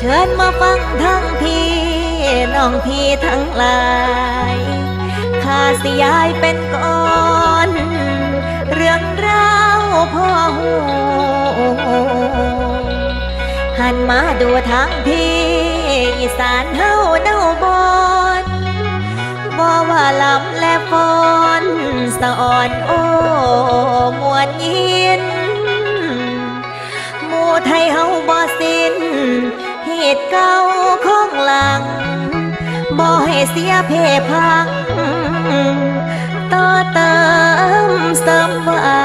เชิญมาฟังทางพีน้องพี่ทั้งหลายข้าสิยายเป็นก่อน เรื่องราวพ่อหูหันมาดูทางพี่อีสานเฮาเดาบอนบ่ว่าลำและฟอนสะอ่อนโอ้มวนยินหมู่ไทยเฮาบ่สิ้นเห ตเก่าของหลัง บ่ให้เสียเพพัง ต่อเติมเสริมไว้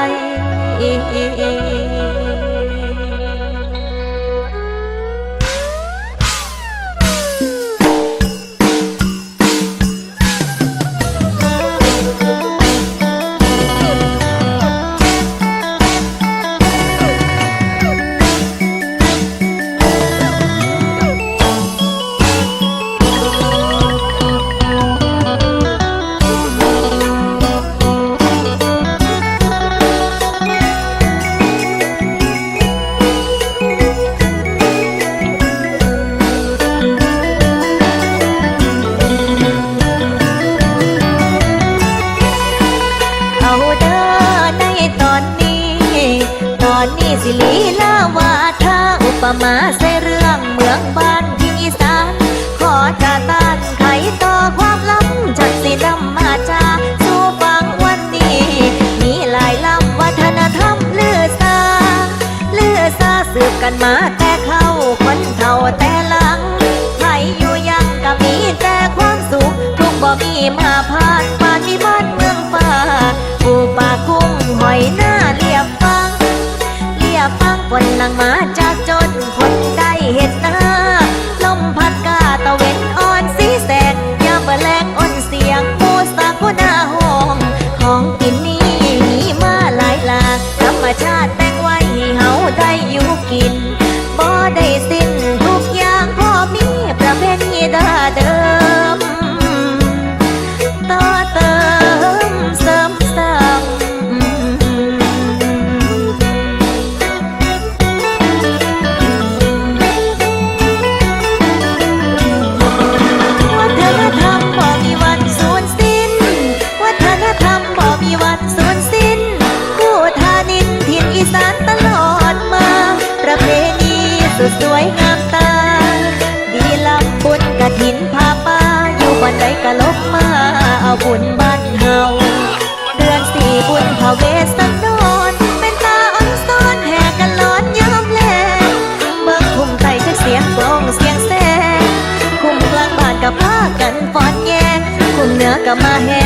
ปมาใส่เรื่องเมืองบ้านที่อีสานขอจะต้านไขต่อความล้ำจากสินำมาจาสู่ฟังวันนี้ มีหลายลำวัฒนธรรมเลือซาเลือซาสืบกันมาแต่เข้าคนเท่าแต่หลังใครอยู่ยังก็มีแต่ความสุข ทุกบ่มีมาพาดปานมีบ้านเมืองฟ้าปูปลากุ้งหอยหน้าเรียบฟังเรียบฟังฝนหลังมาจาก สุดสวยงามตา ดีลำบุญกะถินพาป้า อยู่บันใดกะลบมา เอาบุญบ้านเฮาเดือนสี่บุญพระเวสสันดรเป็นตาอ่อนซ้อนแห่กันร้อนยามแลงเมืองทุ่มไทยจะเสียงกลองเสียงแสงคุ้มกลางบ้านกับพากันฟ้อนแยงคุ้มเหนือกับมาแห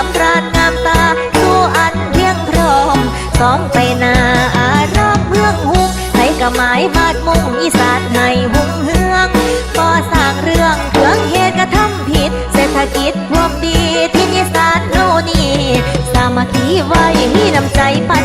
สำราญงามตาสู่อันเพียงพร้อมสองไปหนาอารามเมืองหุงให้กระหมายบาดมุ่งอีสานให้หุงเฮืองก่อสร้างเรื่องเครื่องเหตุกระทำผิด เศรษฐกิจพวกดีที่อีสานโน่นี่สามัคคีไว้มีน้ำใจปัน